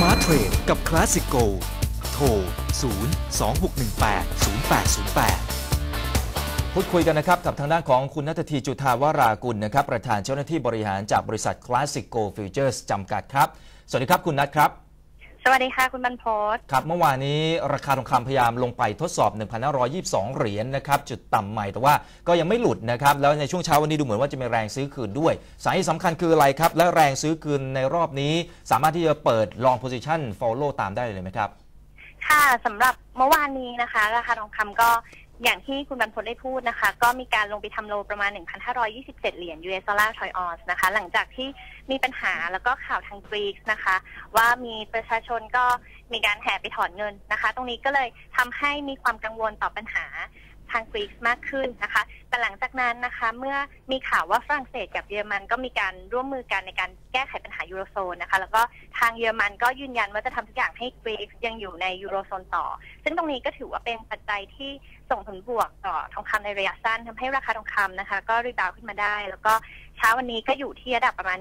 Smart Trade กับ Classic Go โทร 0 2618 0808พูดคุยกันนะครับกับทางด้านของคุณนัทธีจุธาวรากุลนะครับประธานเจ้าหน้าที่บริหารจากบริษัท Classic Go Futures จำกัดครับ สวัสดีครับคุณนัทครับ วัสดีค่ะ คุณบรรพตครับเมื่อวานนี้ราคาทองคำพยายามลงไปทดสอบ 1,522 เหรียญนะครับจุดต่ำใหม่แต่ว่าก็ยังไม่หลุดนะครับ แล้วในช่วงเช้าวันนี้ดูเหมือนว่าจะมีแรงซื้อคืนด้วย สาเหตุสำคัญคืออะไรครับ และแรงซื้อคืนในรอบนี้ สามารถที่จะเปิด long position follow ตามได้เลยไหมครับ ค่ะสำหรับเมื่อวานนี้นะคะ ราคาทองคำก็ อย่างที่คุณบรรพลได้พูดนะคะ ก็มีการลงไปทำโลประมาณ 1,527 เหรียญ US ดอลลาร์ทอยออนส์นะคะ หลังจากที่มีปัญหาแล้วก็ข่าวทางกรีกนะคะ ว่ามีประชาชนก็มีการแห่ไปถอนเงินนะคะ ตรงนี้ก็เลยทำให้มีความกังวลต่อปัญหา ทางกรีกมากขึ้นนะคะ แต่หลังจากนั้นนะคะ เมื่อมีข่าวว่าฝรั่งเศสกับเยอรมันก็มีการร่วมมือกันในการแก้ไขปัญหายูโรโซนนะคะ แล้วก็ทางเยอรมันก็ยืนยันว่าจะทำทุกอย่างให้กรีกยังอยู่ในยูโรโซนต่อ ซึ่งตรงนี้ก็ถือว่าเป็นปัจจัยที่ส่งผลบวกต่อทองคำในระยะสั้นทำให้ราคาทองคำนะคะ ก็รีบาวด์ขึ้นมาได้ แล้วก็เช้าวันนี้ก็อยู่ที่ระดับประมาณ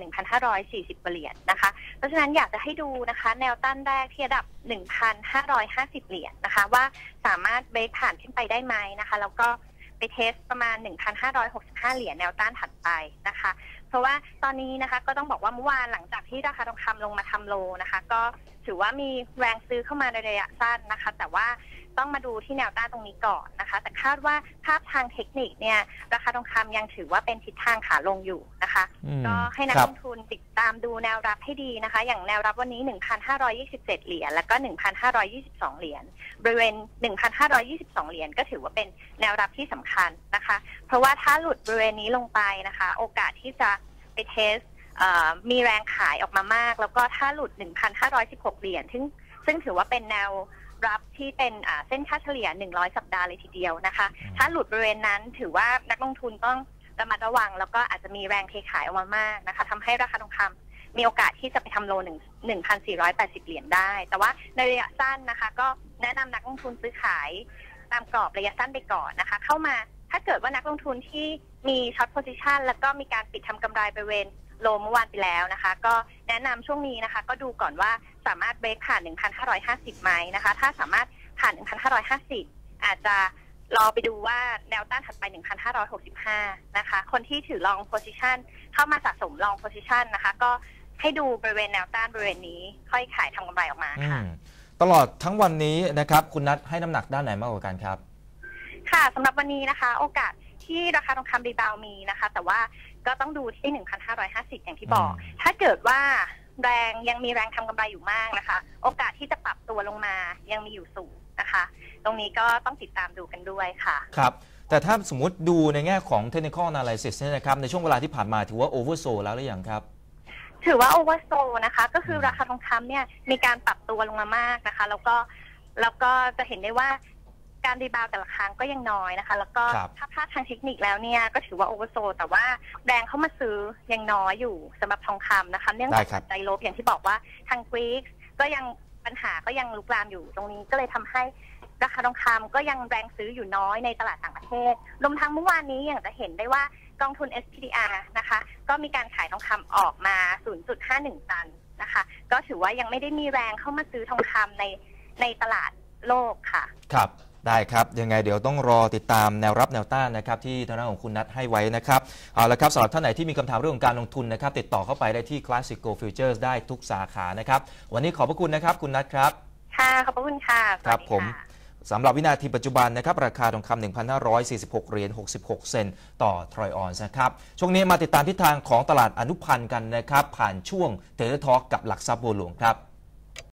1,540เหรียญนะคะ เพราะฉะนั้นอยากจะให้ดูนะคะ แนวต้านแรกที่ระดับ 1,550 เหรียญนะคะ ว่าสามารถเบรกผ่านขึ้นไปได้ไหมนะคะ แล้วก็ไปเทสประมาณ 1,565 เหรียญแนวต้านถัดไปนะคะ เพราะว่าตอนนี้นะคะก็ต้องบอกว่าเมื่อวานหลังจากที่ราคาทองคำลงมาทำโลนะคะ ก็ ถือว่ามีแรงซื้อเข้ามาในระยะสั้นนะคะ แต่ว่าต้องมาดูที่แนวต้านตรงนี้ก่อนนะคะ แต่คาดว่าภาพทางเทคนิคเนี่ยราคาทองคำยังถือว่าเป็นทิศทางขาลงอยู่นะคะอืมก็ให้นักครัลบงทุนติดตามดูแนวรับให้ดีนะคะ อย่างแนวรับวันนี้ 1,527 เหรียญแล้วก็ 1,522 เหรียญบริเวณ 1,522 เหรียญก็ถือว่าเป็นแนวรับที่สำคัญนะคะ เพราะว่าถ้าหลุดบริเวณนี้ลงไปนะคะ โอกาสที่จะไปเทสเอ่อ มีแรงขายออกมามาก แล้วก็ถ้าหลุด 1,516 เหรียญซึ่งซึ่งถือว่าเป็นแนวรับที่เป็นอ่าเส้นค่าเฉลี่ย 100 สัปดาห์เลยทีเดียวนะคะ ถ้าหลุดบริเวณนั้นถือว่านักลงทุนต้องระมัดระวัง แล้วก็อาจจะมีแรงเทขายออกมามากนะคะทำให้ราคาทองคำมีโอกาสที่จะไปทำโลหนึ่งหนึ่งพันสี่ร้อยแปดสิบเหรียญได้ แต่ว่าในระยะสั้นนะคะ ก็แนะนำนักลงทุนซื้อขายตามกรอบระยะสั้นไปก่อนนะคะ เข้ามาถ้าเกิดว่านักลงทุนที่มีช็อตโพซิชันแล้วก็มีการปิดทำกำไรบริเวณ โลเมื่อวานไปแล้วนะคะ ก็แนะนำช่วงนี้นะคะ ก็ดูก่อนว่าสามารถเบรกผ่าน 1,550 ไหมนะคะ ถ้าสามารถผ่าน 1,550 อาจจะรอไปดูว่าแนวต้านถัดไป 1,565 นะคะ คนที่ถือ long position เข้ามาสะสม long position นะคะ ก็ให้ดูบริเวณแนวต้านบริเวณนี้ ค่อยขายทำกำไรออกมาอืค่ะมตลอดทั้งวันนี้นะครับ คุณนัทให้น้ำหนักด้านไหนมากกว่ากันครับ ค่ะสำหรับวันนี้นะคะ โอกาสที่ราคาทองคำรีบาวด์มีนะคะ แต่ว่า ก็ต้องดูที่ 1,550 อย่างที่บอกอืมถ้าเกิดว่าแรงยังมีแรงทำกำไรอยู่มากนะคะ โอกาสที่จะปรับตัวลงมายังมีอยู่สูงนะคะ ตรงนี้ก็ต้องติดตามดูกันด้วยค่ะ ครับ แต่ถ้าสมมติดูในแง่ของ technical analysis เนี่ยนะครับ ในช่วงเวลาที่ผ่านมาถือว่า oversold แล้วหรือยังครับถือว่าโอเวอร์โซนะคะ ก็คือมราคาทองคำเนี่ยมีการปรับตัวลงมามากนะคะ แล้วก็แล้วก็จะเห็นได้ว่า การรีบาวด์แต่ละครั้งก็ยังน้อยนะคะ แล้วก็ครับถ้าพลาดทางเทคนิคแล้วเนี่ยก็ถือว่าโอเวอร์โซแต่ว่าแรงเข้ามาซื้อยังน้อยอยู่สำหรับทองคำนะคะ เนื่องได้จากครับปัจจัยลบอย่างที่บอกว่าทางกรีกก็ยังปัญหาก็ยังลุกลามอยู่ตรงนี้ก็เลยทำให้ราคาทองคำก็ยังแรงซื้ออยู่น้อยในตลาดต่างประเทศ รวมทั้งเมื่อวานนี้อย่างจะเห็นได้ว่ากองทุน SPDR นะคะ ก็มีการขายทองคำออกมา 0.51 ตันนะคะ ก็ถือว่ายังไม่ได้มีแรงเข้ามาซื้อทองคำในในตลาดโลกค่ะ ครับ ได้ครับ ยังไงเดี๋ยวต้องรอติดตามแนวรับแนวต้านนะครับที่ทางด้านของคุณนัทให้ไว้นะครับเอาละครับสำหรับท่านไหนที่มีคำถามเรื่องของการลงทุนนะครับติดต่อเข้าไปได้ที่ Classic Go Futures ได้ทุกสาขานะครับวันนี้ขอบพระคุณนะครับคุณนัทครับค่ะขอบพระคุณค่ะสวัสดีครับผมะสำหรับวินาทีปัจจุบันนะครับ ราคาทองคำ1,546เหรียญ66 เซนต์ต่อทรอยออนซ์นะครับ ช่วงนี้มาติดตามทิศทางของตลาดอนุพันธ์กันนะครับ ผ่านช่วงเทเลทอกับหลักทรัพย์บัวหลวงครับ